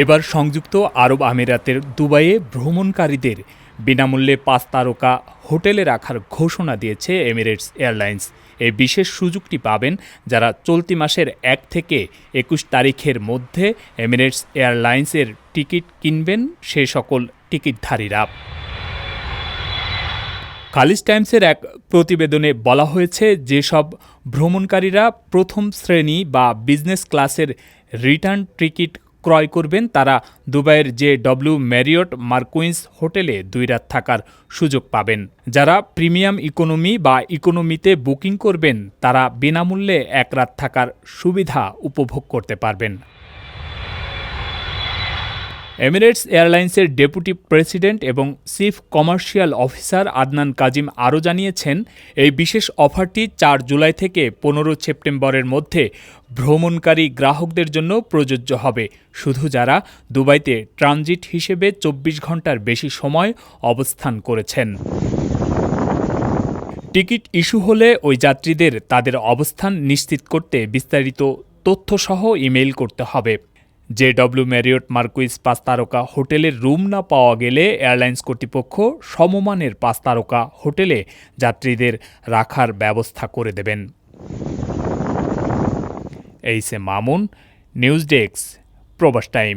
এবার সংযুক্ত আরব আমিরাতের দুবাইয়ে ভ্রমণকারীদের বিনামূল্যে পাঁচ তারকা হোটেলে রাখার ঘোষণা দিয়েছে এমিরেটস এয়ারলাইন্স। এই বিশেষ সুযোগটি পাবেন যারা চলতি মাসের এক থেকে একুশ তারিখের মধ্যে এমিরেটস এয়ারলাইন্সের টিকিট কিনবেন সে সকল টিকিটধারীরা। খালিজ টাইমসের এক প্রতিবেদনে বলা হয়েছে, যেসব ভ্রমণকারীরা প্রথম শ্রেণি বা বিজনেস ক্লাসের রিটার্ন টিকিট ক্রয় করবেন তারা দুবাইয়ের জে ডব্লিউ ম্যারিয়ট মার্কুইন্স হোটেলে দুই রাত থাকার সুযোগ পাবেন। যারা প্রিমিয়াম ইকোনমি বা ইকোনমিতে বুকিং করবেন, তারা বিনামূল্যে এক রাত থাকার সুবিধা উপভোগ করতে পারবেন। এমিরেটস এয়ারলাইন্সের ডেপুটি প্রেসিডেন্ট এবং chief commercial officer Adnan Kazim আরও জানিয়েছেন, এই বিশেষ অফারটি চার জুলাই থেকে পনেরো সেপ্টেম্বরের মধ্যে ভ্রমণকারী গ্রাহকদের জন্য প্রযোজ্য হবে। শুধু যারা দুবাইতে ট্রানজিট হিসেবে চব্বিশ ঘণ্টার বেশি সময় অবস্থান করেছেন। টিকিট ইস্যু হলে ওই যাত্রীদের তাদের অবস্থান নিশ্চিত করতে বিস্তারিত তথ্যসহ ইমেইল করতে হবে। জে ডব্লিউ ম্যারিওট মার্কুইস পাঁচ তারকা হোটেলের রুম না পাওয়া গেলে এয়ারলাইন্স কর্তৃপক্ষ সমমানের পাঁচ তারকা হোটেলে যাত্রীদের রাখার ব্যবস্থা করে দেবেন। এইসে Mamun, news desk, Probash time.